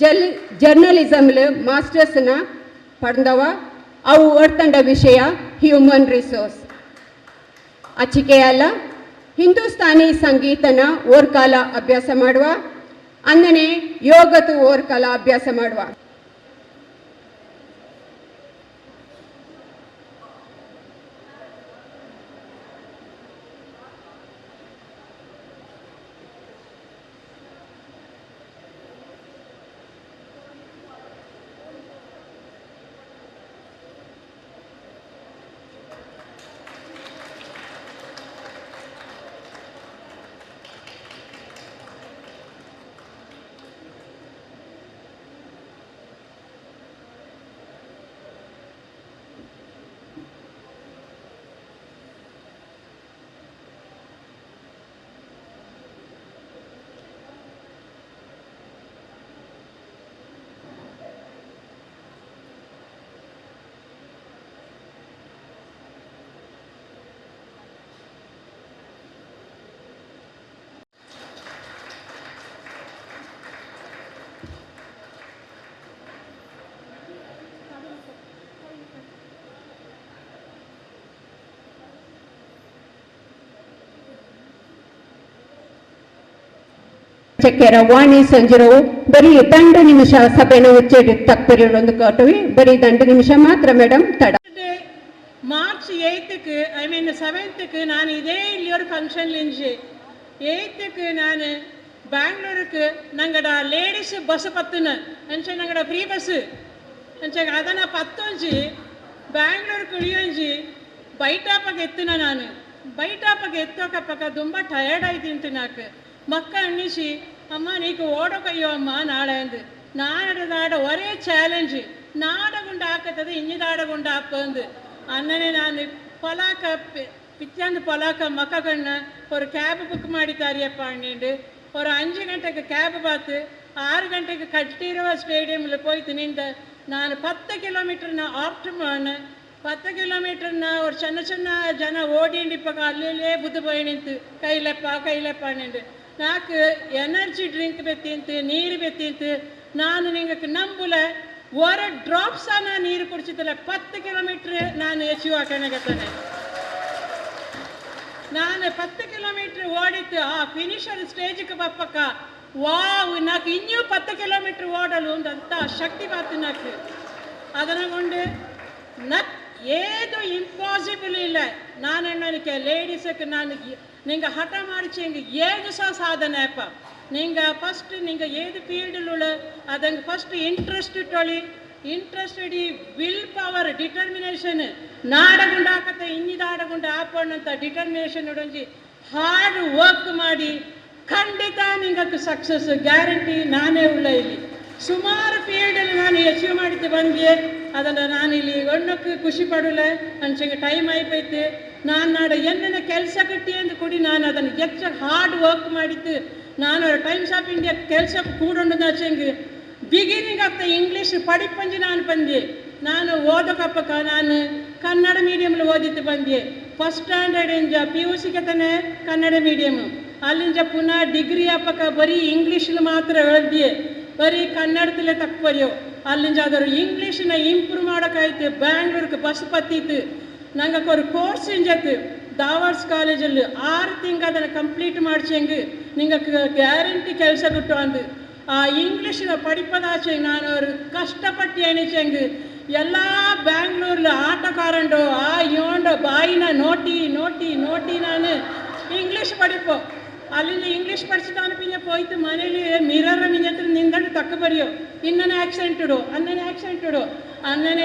Masters ಜರ್ನಲಿಸಮ್ಲು ಮಾಸ್ಟರ್ಸ್ನ ಪಡೆದವ ಅವು ಒಡ್ತಂಡ ವಿಷಯ human resource ಅಚ್ಚಿಕೆ ಅಲ್ಲ, ಹಿಂದೂಸ್ತಾನಿ ಸಂಗೀತನ ಓರ್ಕಾಲ ಅಭ್ಯಾಸ ಮಾಡುವ, ಅಂದನೆ ಯೋಗತು ಓರ್ಕಾಲ ಅಭ್ಯಾಸ ಮಾಡುವ. ಚಕ್ಕೆರ ವಾಣಿ ಸಂಜರವು ಬರೀ ದಂಡ ನಿಮಿಷ ಸಭೆನ ಉಚ್ಚೇಡಿ ತಪ್ಪರಿರೊಂದು ಕಾಟವಿ ಬರೀ ದಂಡ ನಿಮಿಷ ಮಾತ್ರ ಮೇಡಮ್ ತಡ மார்ச் எயித்துக்கு ஐ மீன் செவன்த்துக்கு நான் இதே இல்லையொரு ஃபங்க்ஷன்ல இருந்துச்சு எயித்துக்கு நான் பெங்களூருக்கு நாங்கட ಲೇಡೀಸ್ ಬಸ್ ಪತ್ತನ ಅಂಚೆ ನಂಗಡ ಫ್ರೀ ಬಸ್ ಅಂಚೆ ಅದನ್ನ ಪತ್ತೊಂಜಿ ಬ್ಯಾಂಗ್ಳೂರ್ಗೆ ಇಳಿಯೊಂಜಿ ಬೈಟಾಪಗೆ ಎತ್ತಿನ ನಾನು ಬೈಟಾಪಗೆ ಎತ್ತೋಕಪ್ಪಕ ತುಂಬ ಟಯರ್ಡ್ ಆಯ್ತಿಂತು அம்மா நீக்கு ஓட ఓడొకయ్యోమ్మా அம்மா நாடு நாட ஒரே சேலஞ்சு நாட கொண்டு ஆக்கத்தது இனி நாட கொண்டு ஆப்பந்து அண்ணனே நான் பலாக்க பிச்சாந்து பலாக்க மக்க கண்ணு ஒரு கேப் புக் மாடி தாரியப்ப அண்ணிண்டு. ஒரு அஞ்சு கண்டைக்கு கேப் பார்த்து ஆறு கண்டைக்கு கட்டிரவ ஸ்டேடியமில் போய் திணிந்த நான் பத்து கிலோமீட்டர் நான் ஆப்டமான பத்து கிலோமீட்டர் ஒரு சின்ன சின்ன ஜன ஓடிண்டு இப்போ கல்லிலே புது போய் நின்று கையிலப்பா கையிலப்பா நின்று ಯಾಕೆ ಎನರ್ಜಿ ಡ್ರಿಂಕ್ ಬೆತ್ತಿಂತು ನೀರು ಬೆತ್ತಿಂತು ನಾನು ನಿಂಗೆ ನಂಬುಲ ಒರ ಡ್ರಾಪ್ಸ ನಾನು ನೀರು ಕುಡಿಸಿದ್ದಲ್ಲ ಪತ್ತು ಕಿಲೋಮೀಟ್ರ್ ನಾನು ಎಚೀವ್ ಹಾಕೋಣಗತ್ತಾನೆ ನಾನು ಪತ್ತು ಕಿಲೋಮೀಟ್ರ್ ಓಡಿತ್ತು ಆ ಫಿನಿಷರ್ ಸ್ಟೇಜ್ಗೆ ಬಪ್ಪಕ್ಕ ವಾವ್ నాకు ಇನ್ನೂ పత్తు కిలోమీటర్ ఓడలు అంత శక్తి బాతు నాకు அதனகொண்டு நத் ஏதும் இம்பாசிபிள் இல்லை நான் என்னன்னு லேடிஸுக்கு நான் நீங்கள் ஹட்டமாடிச்சு எங்கள் ஏழுசா சாதனைப்பா நீங்கள் ஃபஸ்ட்டு நீங்கள் ஏது ஃபீல்டில் உள்ள அதங்க ஃபஸ்ட்டு இன்ட்ரெஸ்ட் ಟೊಳಿ ಇಂಟ್ರೆಸ್ಟೆಡ್ ಈ ವಿಲ್ ಪವರ್ ಡಿಟರ್ಮಿನೇಷನ್ ನಾಡಗುಂಡಾಕತ್ತ ಇನ್ನಿದಾಡಗುಂಡ ಆಪಣ್ಣಂತ ಡಿಟರ್ಮಿನೇಷನ್ ಉಡಂಜಿ ಹಾರ್ಡ್ ವರ್ಕ್ ಮಾಡಿ ಖಂಡಿತ ನಿಂಗಕ್ಕೆ ಸಕ್ಸಸ್ ಗ್ಯಾರಂಟಿ ನಾನೇ ಉಳ್ಳ ಇಲ್ಲಿ ಸುಮಾರು ಫೀಲ್ಡಲ್ಲಿ ನಾನು ಅಚೀವ್ ಮಾಡಿದ್ದು ಬಂದೆ ಅದನ್ನು ನಾನಿಲ್ಲಿ ಒಣ್ಣಕ್ಕೆ ಖುಷಿ ಪಡಲೆ ಅಂಚೆಗೆ ಟೈಮ್ ಆಯ್ಪೈತೆ ನಾನು ನಾಡ ಎನ್ನ ಕೆಲಸ ಕಟ್ಟಿ ಅಂತ ಕೂಡಿ ನಾನು ಅದನ್ನು ಎಚ್ಚ ಹಾರ್ಡ್ ವರ್ಕ್ ಮಾಡಿದ್ದು. ನಾನು ಟೈಮ್ಸ್ ಆಫ್ ಇಂಡಿಯಾ ಕೆಲಸ ಕೂಡೊಂಡು ನಾಚಂಗೆ. ಬಿಗಿನಿಂಗ್ ಆಗ್ತಾ ಇಂಗ್ಲೀಷ್ ಪಡಿಪಂಜಿ ನಾನು ಬಂದೆ. ನಾನು ಓದಕಪ್ಪಕ ನಾನು ಕನ್ನಡ ಮೀಡಿಯಮ್ಲಿ ಓದಿದ್ದು ಬಂದೆ. ಫಸ್ಟ್ ಸ್ಟ್ಯಾಂಡರ್ಡ್ ಇಂಜ ಪಿ ಯು ಸಿಗೆ ತಾನೆ ಕನ್ನಡ ಮೀಡಿಯಮ್ ಅಲ್ಲಿಂದ ಪುನಃ ಡಿಗ್ರಿ ಅಪ್ಪಕ ಬರೀ ಇಂಗ್ಲೀಷಲ್ಲಿ ಮಾತ್ರ ಹೇಳ್ದೆ. ಬರೀ ಕನ್ನಡದಲ್ಲೇ ತಪ್ಪರಿಯೋ ಅಲ್ಲಿಂದ ಅದರ ಇಂಗ್ಲೀಷನ್ನ ಇಂಪ್ರೂವ್ ಮಾಡೋಕ್ಕಾಯ್ತು ಬ್ಯಾಂಗ್ಳೂರ್ಗೆ ಬಸ್ ಪತ್ತಿತ್ತು ನಂಗೆ ஒரு ಕೋರ್ಸ್ ಇಂಜತ್ತು ದಾವಾರ್ಸ್ ಕಾಲೇಜಲ್ಲಿ ಆರು ತಿಂಗ ಅದನ್ನು ಕಂಪ್ಲೀಟ್ ಮಾಡಿಸಂಗೆ ನಿಂಗೆ ಗ್ಯಾರಂಟಿ ಕೆಲಸ ಕೊಟ್ಟು ಅಂದು ಆ ಇಂಗ್ಲೀಷಿನ படிப்பதாச்சு நான் ஒரு கஷ்டப்பட்டு எணிச்சேங்கு எல்லா பெங்களூர்ல ஆட்டோக்காரண்டோ ஆ யோண்டோ ಬಾಯಿನ ನೋಟಿ ನೋಟಿ ನೋಟಿ ನಾನು ಇಂಗ್ಲೀಷ್ படிப்போம் ಅಲ್ಲಿ ಇಂಗ್ಲೀಷ್ ಪಡಿಸಿದವನು ಪಿಂಜೆ ಹೋಯ್ತು ಮನೇಲಿ ಮಿರರ ನಿನ್ನ ಹತ್ರ ನಿಂದಳು ತಕ್ಕ ಬರೆಯೋ. ಇನ್ನನೇ ಆ್ಯಕ್ಸೆಂಟ್ ಇಡು ಆಕ್ಸಿಡೆಂಟ್ಡು ಆ್ಯಕ್ಸೆಂಟ್ ಇಡು.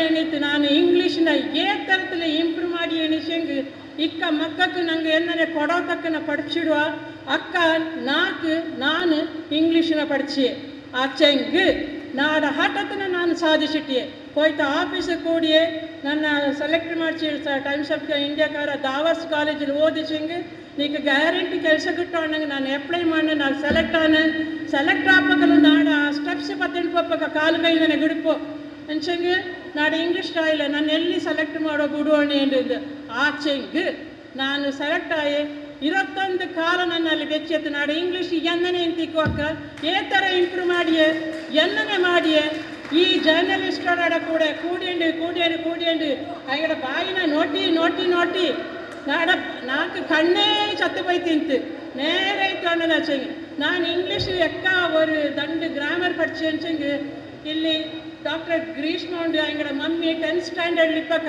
ಏನಿತ್ತು, ನಾನು ಇಂಗ್ಲೀಷ್ನ ಏ ಥರದಲ್ಲಿ ಇಂಪ್ರೂವ್ ಮಾಡಿ ಎಣಿಸಂಗೆ ಇಕ್ಕ ಮಕ್ಕಕ್ಕೆ ನಂಗೆ ಏನನೇ ಕೊಡೋ ತಕ್ಕನ ಪಡಿಸಿಡುವ ಅಕ್ಕ, ನಾಲ್ಕು, ನಾನು ಇಂಗ್ಲೀಷನ ಪಡಿಸಿ ಆ ಚೆಂಗ್ ನಾಡ ಹಠತನ ನಾನು ಸಾಧಿಸಿಟ್ಟೆ ಹೋಯ್ತು ಆಫೀಸ್ ಕೂಡಿಯೇ, ನನ್ನ ಸೆಲೆಕ್ಟ್ ಮಾಡಿಸಿ ಟೈಮ್ಸ್ ಆಫ್ ಇಂಡಿಯಾಕಾರ ದಾವಸ್ ಕಾಲೇಜಲ್ಲಿ ಓದಿಸಿಂಗ್ నీకు గ్యారంటీ ಕೆಲಸ ಗಿಟ್ಟವಣ್ಣಂಗೆ ನಾನು ಅಪ್ಲೈ ಮಾಡಿ ನಾನು ಸೆಲೆಕ್ಟ್ ಆನ ಸೆಲೆಕ್ಟ್ ಆಗ್ಬೇಕಲ್ಲ ನಾಡ ಸ್ಟೆಪ್ಸ್ ಪತ್ತೆಂಟು ಪಪ್ಪಕ ಕಾಲು ಕೈ ನನಗೆ ಗಿಡಪು ಅಂಚಂಗೆ ನಾಡ ಇಂಗ್ಲೀಷ್ ಆಯಿಲ್ಲ ನಾನು ಎಲ್ಲಿ ಸೆಲೆಕ್ಟ್ ಮಾಡೋ ಬಿಡುವಣೆ ಎಂದು ಆಚೆಂಗ್ ನಾನು ಸೆಲೆಕ್ಟ್ ಆಗಿ ಇರತ್ತೊಂದು ಕಾಲ ನನ್ನಲ್ಲಿ ಬೆಚ್ಚೆತ್ತು ನಾಡು ಇಂಗ್ಲೀಷ್ ಎನ್ನನೆ ಅಂತಿಕ್ಕೋಕ ಏ ಥರ ಇಂಪ್ರೂವ್ ಮಾಡಿಯೇ ಎನ್ನನೆ ಮಾಡಿಯೇ ಈ ಜರ್ನಲಿಸ್ಟರ ಕೂಡ ಕೂಡಿಂಡು ಕೂಡಿಂಡು ಕೂಡಿಂಡು ಅಯ್ಯಡ ಬಾಯಿನ ನೋಟಿ ನೋಟಿ ನೋಟಿ ನಾಡ ನಾಲ್ಕು ಕಣ್ಣೇ ಚತ್ತು போய்த்தின்ட்டு நேரே தோணலாச்சுங்க நான் இங்கிலீஷ் எக்கா ஒரு தண்டு கிராமர் படிச்சேன்ச்சுங்க ಇಲ್ಲಿ ಡಾಕ್ಟರ್ ಗ್ರೀಷ್ಮ ಉಂಡು ಅಂಗಡ mummy tenth standard ಇಪ್ಪಕ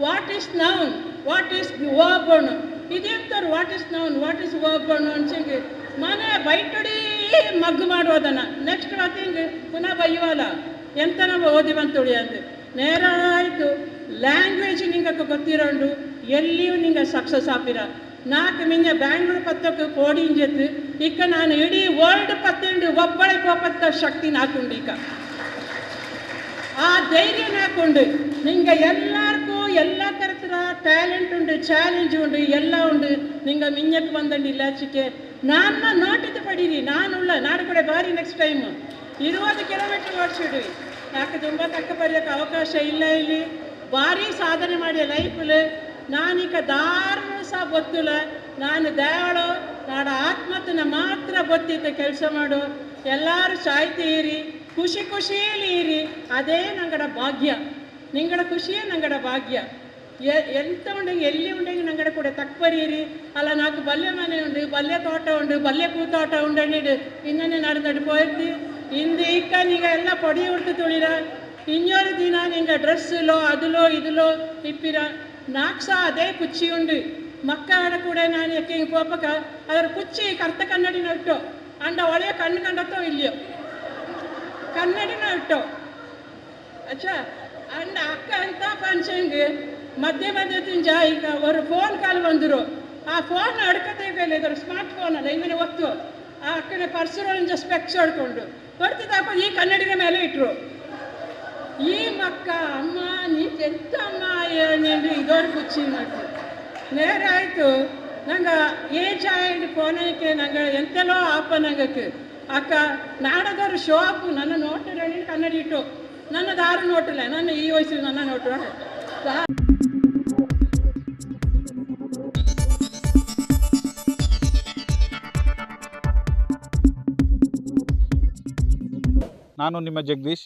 what is noun what is ಓಬಣ್ಣು ಇದೆಂತಾರೆ what is noun what is ಓಬಣ್ಣು ಅಂಚಂಗೆ ಮನೆ ಬೈಟಡಿ ಮಗ್ಗು ಮಾಡೋದನ್ನ ನೆಕ್ಸ್ಟ್ ಮತ್ತಿಂಗ್ ಪುನಃ ಬೈಯುವಲ್ಲ ಎಂತ ನಾವು ಓದಿ ಬಂತುಳಿ ಅಂತ ನೇರ ಆಯಿತು ಲ್ಯಾಂಗ್ವೇಜ್ ನಿಂಗಕ್ಕೆ ಗೊತ್ತಿರೋಂಡು ಎಲ್ಲಿಯೂ ನಿಂಗೆ ಸಕ್ಸಸ್ ಆಪಿರ ನಾಲ್ಕು ಮಿಂಜ ಬ್ಯಾಂಗ್ಳೂರು ಪತ್ತಕ್ಕೆ ಕೋಡಿ ಇಂಜೆತ್ತು ಇಕ್ಕ ನಾನು ಇಡೀ ವರ್ಲ್ಡ್ ಪತ್ತುಂಡು ಒಬ್ಬಳೆ ಕೋಪತ್ತ ಶಕ್ತಿ ನಾಕುಂಡು ಈಗ ಆ ಧೈರ್ಯ ಹಾಕೊಂಡು ನಿಂಗೆ ಎಲ್ಲರಿಗೂ ಎಲ್ಲ ಥರದ ಟ್ಯಾಲೆಂಟ್ ಉಂಟು ಚಾಲೆಂಜ್ ಉಂಟು ಎಲ್ಲ ಉಂಟು ನಿಂಗೆ ಮಿಂಜಕ್ಕೆ ಬಂದಂಡು ಇಲ್ಲಾಚಿಕೆ ನನ್ನ ನೋಟಿದ್ದು ಪಡೀರಿ ನಾನುಳ್ಳ ನಾಡು ಕೂಡ ಬಾರಿ ನೆಕ್ಸ್ಟ್ ಟೈಮ್ ಇರುವುದು ಕಿಲೋಮೀಟರ್ ಓಡಿಸಿಡ್ವಿ ಯಾಕೆ ತುಂಬ ತಕ್ಕ ಬರೆಯೋಕೆ ಅವಕಾಶ ಇಲ್ಲ ಇಲ್ಲಿ ಭಾರಿ ಸಾಧನೆ ಮಾಡಿ ಲೈಫಲ್ಲಿ నానిక ದಾರು ಸಹ ಗೊತ್ತಿಲ್ಲ. ನಾನು ದಯಾಳು, ನಾಡ ಆತ್ಮತನ ಮಾತ್ರ ಗೊತ್ತಿದ್ದ ಕೆಲಸ ಮಾಡು. ಎಲ್ಲರೂ ಸಾಯ್ತಿ ಇರಿ, ಖುಷಿ ಖುಷಿಯಲ್ಲಿ ಇರಿ. ಅದೇ ನಂಗಡ ಭಾಗ್ಯ. ನಿಂಗಡ ಖುಷಿಯೇ ನಂಗಡ ಭಾಗ್ಯ. ಎಂತ ಉಂಡಂಗೆ ಎಲ್ಲಿ ಉಂಡಂಗೆ ನಂಗಡೆ ಕೂಡ ತಕ್ಬರೀರಿ ಅಲ್ಲ, ನಾಲ್ಕು ಬಲ್ಯ ಮನೆ ಉಂಡು, ಬಲ್ಯ ತೋಟ ಉಂಡು, ಬಲ್ಯ ಕೂತೋಟ ಉಂಡಿಡು ಇನ್ನೇ ನಡೆದು ನಡು ಪೋಯ್ತಿ. ಇಂದು ಇಕ್ಕ ನೀಗ ಎಲ್ಲ ಪಡಿ ಉಡ್ತು ತುಳಿರ. ಇನ್ನೊಂದು ದಿನ ನಿಂಗೆ ಲೋ ಅದುಲೋ ಇದುಲೋ ಇಪ್ಪಿರ. ಸಹ ಅದೇ ಕುಚ್ಚಿ ಉಂಡು ಮಕ್ಕ ಆಡ ಕೂಡ ನಾನು ಯಾಕೆ ಪಾಪಕ ಅದರ ಕುಚ್ಚಿ ಕರ್ತ ಕನ್ನಡಿನ ಇಟ್ಟು ಅಂಡ ಒಳೆಯ ಕಣ್ಣು ಕಂಡತ್ತೋ ಇಲ್ಲಿಯೋ? ಕನ್ನಡಿನ ಇಟ್ಟು ಅಚ್ಚಾ, ಅಂಡ ಅಕ್ಕ ಅಂತ ಫಂಕ್ಷನ್ಗೆ ಮಧ್ಯೆ ಮಧ್ಯೆ ತಿಂಜ ಈಗ ಅವರು ಫೋನ್ ಕಾಲ್ ಬಂದರು. ಆ ಫೋನ್ ಅಡ್ಕತೆ ಇದ್ರ ಸ್ಮಾರ್ಟ್ ಫೋನ್ ಅಲ್ಲ ಇಂದಿನ ಒತ್ತು. ಆ ಅಕ್ಕನ ಪರ್ಸರೊಳಂಜ ಸ್ಪೆಕ್ಸ್ ಹೊಡ್ಕೊಂಡು. ಹಾಕೊಂಡು ಈ ಕನ್ನಡಿನ ಮೇಲೆ ಇಟ್ರು. ಈ ಮಕ್ಕ ಅಮ್ಮ, ನೀ ಅಮ್ಮ ಏನೆಂದು ಇದೋರು ಕುಚ್ಚಿ ಮಾಡ್ತಾರೆ. ನೇರ ಆಯಿತು. ನಂಗೆ ಏಜ್ ಆಯ್ತು ಫೋನಕ್ಕೆ ನಂಗೆ ಎಂತೆಲ್ಲೋ ಆಪ ನಂಗಕ್ಕೆ ಅಕ್ಕ ನಾಡದರ ಶೋಪ್ ನನ್ನ ನೋಟು ಹೇಳಿ ಕನ್ನಡಿ ಇಟ್ಟು. ನನ್ನ ದಾರು ನೋಟಿಲ್ಲ, ನನ್ನ ಈ ವಯಸ್ಸು ನನ್ನ ನೋಟು ನಾನು ನಿಮ್ಮ ಜಗದೀಶ್.